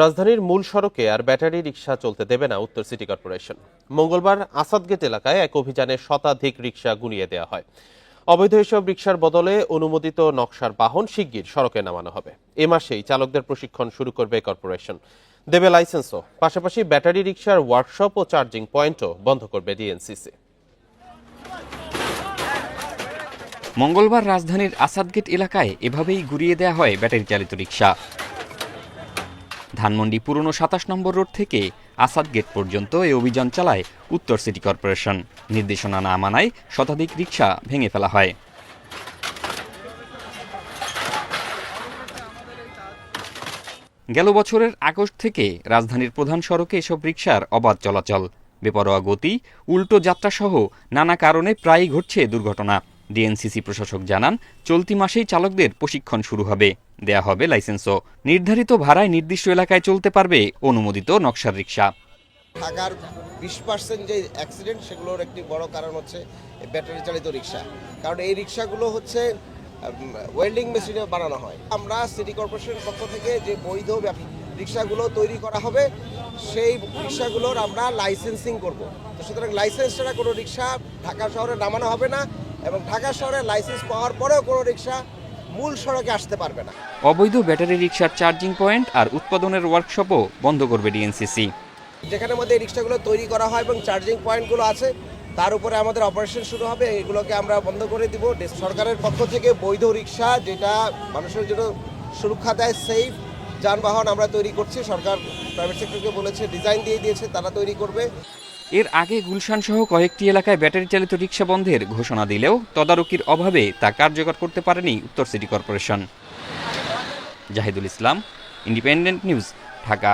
রাজধানীর মূল সড়কে আর ব্যাটারি রিক্সা চলতে দেবে না উত্তর সিটি কর্পোরেশন। মঙ্গলবার আসাদগেট এলাকায় এক অভিযানে শতাধিক রিক্সা গুনিয়ে দেওয়া হয়। অবৈধ এসব রিক্সার বদলে অনুমোদিত নকশার বাহন শিগগির সড়কে নামানো হবে। এ মাসেই চালকদের প্রশিক্ষণ শুরু করবে কর্পোরেশন। দেবে লাইসেন্সও। পাশাপাশি ব্যাটারি রিক্সার ওয়ার্কশপ ও চার্জিং পয়েন্টও বন্ধ করবে ডিএনসিসি। মঙ্গলবার রাজধানীর আসাদগেট এলাকায় এভাবেই ঘুরিয়ে দেওয়া হয় ব্যাটারি চালিত রিক্সা ধানমন্ডি পুরনো সাতাশ নম্বর রোড থেকে আসাদ গেট পর্যন্ত এই অভিযান চালায় উত্তর সিটি কর্পোরেশন। নির্দেশনা না মানায় শতাধিক রিক্সা ভেঙে ফেলা হয়। গেল বছরের আগস্ট থেকে রাজধানীর প্রধান সড়কে এসব রিক্সার অবাধ চলাচল। বেপরোয়া গতি, উল্টো যাত্রাসহ নানা কারণে প্রায়ই ঘটছে দুর্ঘটনা। ডিএনসিসি প্রশাসক জানান, চলতি মাসেই চালকদের প্রশিক্ষণ শুরু হবে। দেয়া হবে লাইসেন্সও। নির্ধারিত ভাড়ায় নির্দিষ্ট এলাকায় চলতে পারবে অনুমোদিত নকশার রিক্সা ঢাকার বিশ পার্সেন্ট যে অ্যাক্সিডেন্ট সেগুলোর একটি বড় কারণ হচ্ছে ব্যাটারি চালিত রিক্সা কারণ এই রিক্সাগুলো হচ্ছে ওয়েল্ডিং মেশিনে বানানো হয়। আমরা সিটি কর্পোরেশনের পক্ষ থেকে যে বৈধ রিক্সাগুলো তৈরি করা হবে, সেই রিক্সাগুলোর আমরা লাইসেন্সিং করব। সুতরাং লাইসেন্স ছাড়া কোনো রিক্সা ঢাকা শহরে নামানো হবে না। এবং ঢাকা শহরে লাইসেন্স পাওয়ার পরেও কোনো রিক্সা মূল সড়কে আসতে পারবে না। অবৈধ ব্যাটারি রিক্সার চার্জিং পয়েন্ট আর উৎপাদনের ওয়ার্কশপও বন্ধ করবে ডিএনসিসি যেখানের মধ্যে এই রিক্সাগুলো তৈরি করা হয় এবং চার্জিং পয়েন্টগুলো আছে তার উপরে আমাদের অপারেশন শুরু হবে। এগুলোকে আমরা বন্ধ করে দিব। সরকারের পক্ষ থেকে বৈধ রিক্সা যেটা মানুষের জন্য সুরক্ষা দেয় সেফ যানবাহন আমরা তৈরি করছি। সরকার প্রাইভেট সেক্টরকে বলেছে ডিজাইন দিয়ে দিয়েছে তারা তৈরি করবে। এর আগে গুলশানসহ কয়েকটি এলাকায় ব্যাটারি চালিত রিক্সা বন্ধের ঘোষণা দিলেও তদারকির অভাবে তা কার্যকর করতে পারেনি উত্তর city corporation. Zahidul Islam independent news Dhaka.